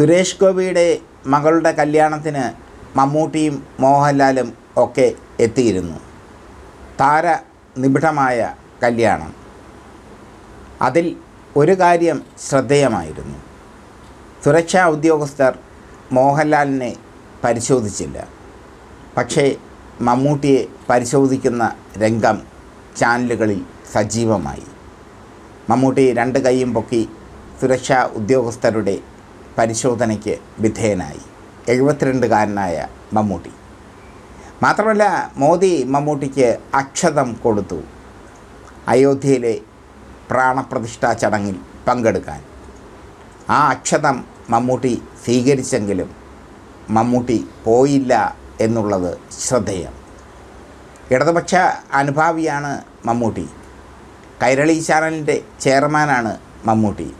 സുരേഷ് ഗോപിയുടെ മകളുടെ കല്യാണത്തിന് മമ്മൂട്ടിയും മോഹൻലാലും ഒക്കെ എത്തിയിരുന്നു. താര നിബിഡമായ കല്യാണം. അതിൽ ഒരു കാര്യം ശ്രദ്ധേയമായിരുന്നു. സുരക്ഷാ ഉദ്യോഗസ്ഥർ മോഹൻലാലിനെ പരിശോധിച്ചില്ല. പക്ഷേ മമ്മൂട്ടിയെ പരിശോധിക്കുന്ന രംഗം ചാനലുകളിൽ സജീവമായി. മമ്മൂട്ടി രണ്ട് കൈയും പൊക്കി സുരക്ഷാ ഉദ്യോഗസ്ഥരുടെ പരിശോധനയ്ക്ക് വിധേയനായി. എഴുപത്തിരണ്ടുകാരനായ മമ്മൂട്ടി. മാത്രമല്ല മോദി മമ്മൂട്ടിക്ക് അക്ഷതം കൊടുത്തു. അയോധ്യയിലെ പ്രാണപ്രതിഷ്ഠാ ചടങ്ങിൽ പങ്കെടുക്കാൻ. ആ അക്ഷതം മമ്മൂട്ടി സ്വീകരിച്ചെങ്കിലും മമ്മൂട്ടി പോയില്ല എന്നുള്ളത് ശ്രദ്ധേയം. ഇടതുപക്ഷ അനുഭാവിയാണ് മമ്മൂട്ടി. കൈരളി ചാനലിന്റെ ചെയർമാനാണ് മമ്മൂട്ടി.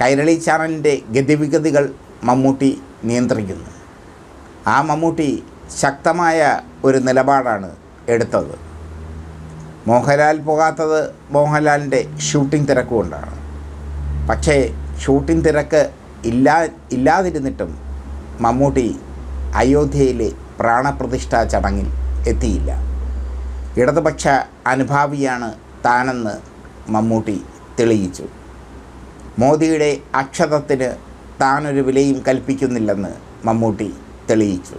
കൈരളി ചാനലിന്റെ ഗതിവിഗതികൾ മമ്മൂട്ടി നിയന്ത്രിക്കുന്നു. ആ മമ്മൂട്ടി ശക്തമായ ഒരു നിലപാടാണ് എടുത്തത്. മോഹൻലാൽ പോകാത്തത് മോഹൻലാലിന്റെ ഷൂട്ടിംഗ് തിരക്ക് കൊണ്ടാണ്. പക്ഷേ ഷൂട്ടിംഗ് തിരക്ക് ഇല്ലാ ഇല്ലാതിരുന്നിട്ടും മമ്മൂട്ടി അയോധ്യയിലെ പ്രാണപ്രതിഷ്ഠാ ചടങ്ങിൽ എത്തിയില്ല. ഇടതുപക്ഷ അനുഭാവിയാണ് താനെന്ന് മമ്മൂട്ടി തെളിയിച്ചു. മോദിയുടെ അക്ഷതത്തിന് താനൊരു വിലയും കൽപ്പിക്കുന്നില്ലെന്ന് മമ്മൂട്ടി തെളിയിച്ചു.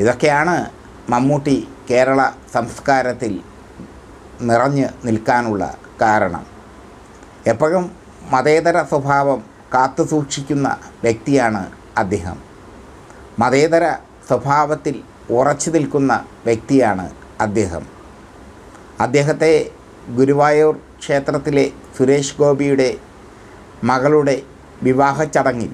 ഇതൊക്കെയാണ് മമ്മൂട്ടി കേരള സംസ്കാരത്തിൽ നിറഞ്ഞു നിൽക്കാനുള്ള കാരണം. എപ്പോഴും മതേതര സ്വഭാവം കാത്തു സൂക്ഷിക്കുന്ന വ്യക്തിയാണ് അദ്ദേഹം. മതേതര സ്വഭാവത്തിൽ ഉറച്ചു നിൽക്കുന്ന വ്യക്തിയാണ് അദ്ദേഹം. അദ്ദേഹത്തെ ഗുരുവായൂർ ക്ഷേത്രത്തിലെ സുരേഷ് ഗോപിയുടെ മകളുടെ വിവാഹ ചടങ്ങിൽ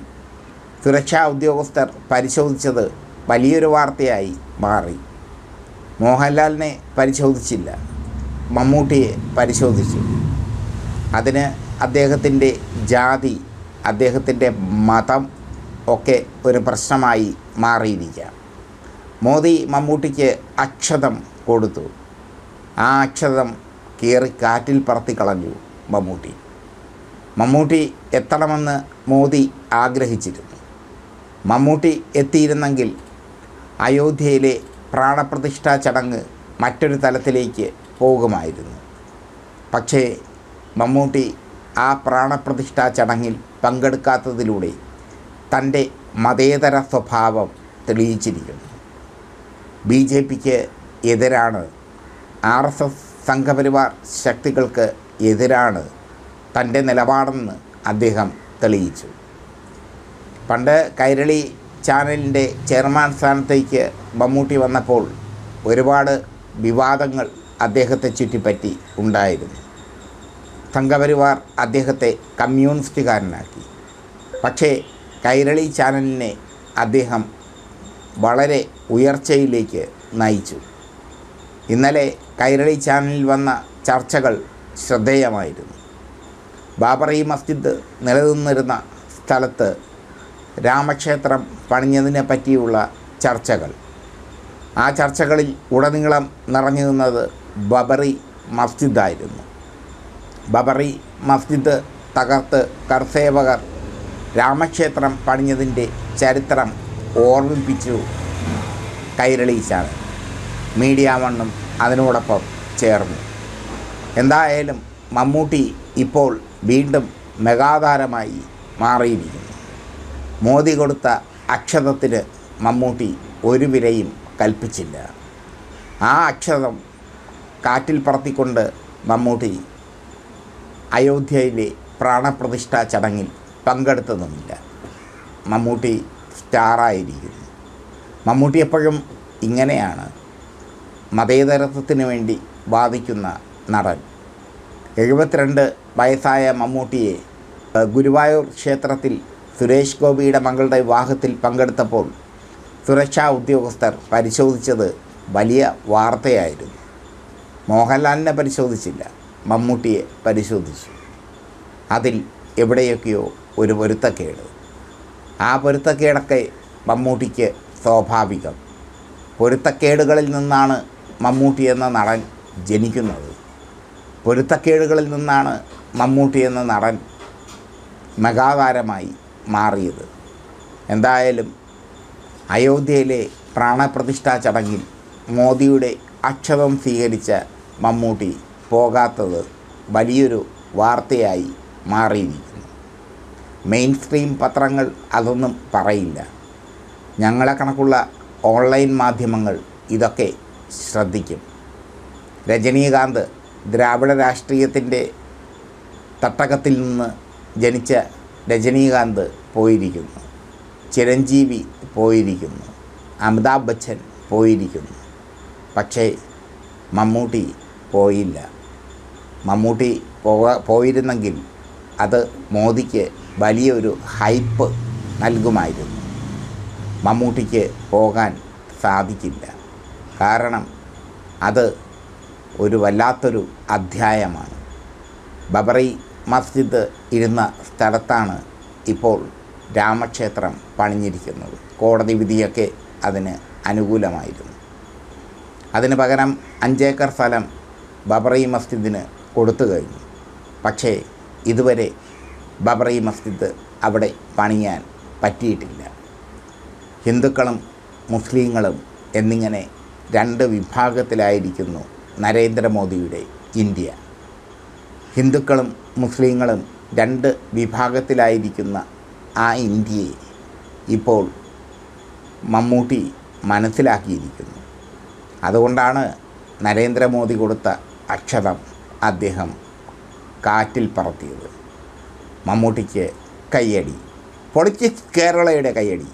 സുരക്ഷാ ഉദ്യോഗസ്ഥർ പരിശോധിച്ചത് വലിയൊരു വാർത്തയായി മാറി. മോഹൻലാലിനെ പരിശോധിച്ചില്ല. മമ്മൂട്ടിയെ പരിശോധിച്ചു. അതിന് അദ്ദേഹത്തിന്റെ ജാതി അദ്ദേഹത്തിന്റെ മതം ഒക്കെ ഒരു പ്രശ്നമായി മാറിയിരിക്കാം. മോദി മമ്മൂട്ടിക്ക് അക്ഷതം കൊടുത്തു. ആ അക്ഷതം കീറി കാറ്റിൽ പറത്തിക്കളഞ്ഞു മമ്മൂട്ടി. മമ്മൂട്ടി എത്തണമെന്ന് മോദി ആഗ്രഹിച്ചിരുന്നു. മമ്മൂട്ടി എത്തിയിരുന്നെങ്കിൽ അയോധ്യയിലെ പ്രാണപ്രതിഷ്ഠാ ചടങ്ങ് മറ്റൊരു തലത്തിലേക്ക് പോകുമായിരുന്നു. പക്ഷേ മമ്മൂട്ടി ആ പ്രാണപ്രതിഷ്ഠാ ചടങ്ങിൽ പങ്കെടുക്കാത്തതിലൂടെ തന്റെ മതേതര സ്വഭാവം തെളിയിച്ചിരിക്കുന്നു. ബി ജെ പിക്ക് എതിരാണ് ആർ എസ് എസ് സംഘപരിവാർ ശക്തികൾക്ക് എതിരാണ് തന്റെ നിലപാടെന്ന് അദ്ദേഹം തെളിയിച്ചു. പണ്ട് കൈരളി ചാനലിന്റെ ചെയർമാൻ സ്ഥാനത്തേക്ക് മമ്മൂട്ടി വന്നപ്പോൾ ഒരുപാട് വിവാദങ്ങൾ അദ്ദേഹത്തെ ചുറ്റിപ്പറ്റി ഉണ്ടായിരുന്നു. സംഘപരിവാർ അദ്ദേഹത്തെ കമ്മ്യൂണിസ്റ്റുകാരനാക്കി. പക്ഷേ കൈരളി ചാനലിനെ അദ്ദേഹം വളരെ ഉയർച്ചയിലേക്ക് നയിച്ചു. ഇന്നലെ കൈരളി ചാനലിൽ വന്ന ചർച്ചകൾ ശ്രദ്ധേയമായിരുന്നു. ബാബറി മസ്ജിദ് നിലനിന്നിരുന്ന സ്ഥലത്ത് രാമക്ഷേത്രം പണിഞ്ഞതിനെ പറ്റിയുള്ള ചർച്ചകൾ. ആ ചർച്ചകളിൽ ഉടനീളം നിറഞ്ഞു നിന്നത് ബബറി മസ്ജിദായിരുന്നു. ബബറി മസ്ജിദ് തകർത്ത് കർസേവകർ രാമക്ഷേത്രം പണിഞ്ഞതിന്റെ ചരിത്രം ഓർമ്മിപ്പിച്ചു കൈരളി ചാനൽ മീഡിയ വണ്ണും അതിനോടൊപ്പം ചേർന്നു. എന്തായാലും മമ്മൂട്ടി ഇപ്പോൾ വീണ്ടും മെഗാതാരമായി മാറിയിരിക്കുന്നു. മോദി കൊടുത്ത അക്ഷതത്തിന് മമ്മൂട്ടി ഒരു വിലയും കൽപ്പിച്ചില്ല. ആ അക്ഷതം കാറ്റിൽ പറത്തിക്കൊണ്ട് മമ്മൂട്ടി അയോധ്യയിലെ പ്രാണപ്രതിഷ്ഠാ ചടങ്ങിൽ പങ്കെടുത്തതുമില്ല. മമ്മൂട്ടി സ്റ്റാറായിരിക്കുന്നു. മമ്മൂട്ടി എപ്പോഴും ഇങ്ങനെയാണ് മതേതരത്വത്തിന് വേണ്ടി വാദിക്കുന്ന നടൻ. എഴുപത്തിരണ്ട് വയസ്സായ മമ്മൂട്ടിയെ ഗുരുവായൂർ ക്ഷേത്രത്തിൽ സുരേഷ് ഗോപിയുടെ മകളുടെ വിവാഹത്തിൽ പങ്കെടുത്തപ്പോൾ സുരക്ഷാ ഉദ്യോഗസ്ഥർ പരിശോധിച്ചത് വലിയ വാർത്തയായിരുന്നു. മോഹൻലാലിനെ പരിശോധിച്ചില്ല മമ്മൂട്ടിയെ പരിശോധിച്ചു. അതിൽ എവിടെയൊക്കെയോ ഒരു പൊരുത്തക്കേട്. ആ പൊരുത്തക്കേടൊക്കെ മമ്മൂട്ടിക്ക് സ്വാഭാവികം. പൊരുത്തക്കേടുകളിൽ നിന്നാണ് മമ്മൂട്ടി എന്ന നടൻ ജനിക്കുന്നത്. പൊരുത്തക്കേടുകളിൽ നിന്നാണ് മമ്മൂട്ടി എന്ന നടൻ മെഗാതാരമായി മാറിയത്. എന്തായാലും അയോധ്യയിലെ പ്രാണപ്രതിഷ്ഠാ ചടങ്ങിൽ മോദിയുടെ അക്ഷതം സ്വീകരിച്ച മമ്മൂട്ടി പോകാത്തത് വലിയൊരു വാർത്തയായി മാറിയിരിക്കുന്നു. മെയിൻ സ്ട്രീം പത്രങ്ങൾ അതൊന്നും പറയില്ല. ഞങ്ങളെ കണക്കുള്ള ഓൺലൈൻ മാധ്യമങ്ങൾ ഇതൊക്കെ ശ്രദ്ധിക്കും. രജനീകാന്ത് ദ്രാവിഡ രാഷ്ട്രീയത്തിന്റെ തട്ടകത്തിൽ നിന്ന് ജനിച്ച രജനീകാന്ത് പോയിരിക്കുന്നു. ചിരഞ്ജീവി പോയിരിക്കുന്നു. അമിതാഭ് ബച്ചൻ പോയിരിക്കുന്നു. പക്ഷേ മമ്മൂട്ടി പോയില്ല. മമ്മൂട്ടി പോക പോയിരുന്നെങ്കിൽ അത് മോദിക്ക് വലിയൊരു ഹൈപ്പ് നൽകുമായിരുന്നു. മമ്മൂട്ടിക്ക് പോകാൻ സാധിക്കില്ല. കാരണം അത് ഒരു വല്ലാത്തൊരു അധ്യായമാണ്. ബബറി മസ്ജിദ് ഇരുന്ന സ്ഥലത്താണ് ഇപ്പോൾ രാമക്ഷേത്രം പണിഞ്ഞിരിക്കുന്നത്. കോടതി വിധിയൊക്കെ അതിന് അനുകൂലമായിരുന്നു. അതിന് പകരം അഞ്ചേക്കർ സ്ഥലം ബബറി മസ്ജിദിന് കൊടുത്തു കഴിഞ്ഞു. പക്ഷേ ഇതുവരെ ബബറി മസ്ജിദ് അവിടെ പണിയാൻ പറ്റിയിട്ടില്ല. ഹിന്ദുക്കളും മുസ്ലിങ്ങളും എന്നിങ്ങനെ രണ്ട് വിഭാഗത്തിലായിരിക്കുന്നു നരേന്ദ്രമോദിയുടെ ഇന്ത്യ. ഹിന്ദുക്കളും മുസ്ലിങ്ങളും രണ്ട് വിഭാഗത്തിലായിരിക്കുന്ന ആ ഇന്ത്യയെ ഇപ്പോൾ മമ്മൂട്ടി മനസ്സിലാക്കിയിരിക്കുന്നു. അതുകൊണ്ടാണ് നരേന്ദ്രമോദി കൊടുത്ത അക്ഷതം അദ്ദേഹം കാറ്റിൽ പറത്തിയത്. മമ്മൂട്ടിക്ക് കയ്യടി. പൊളിറ്റിക്സ് കേരളയുടെ കയ്യടി.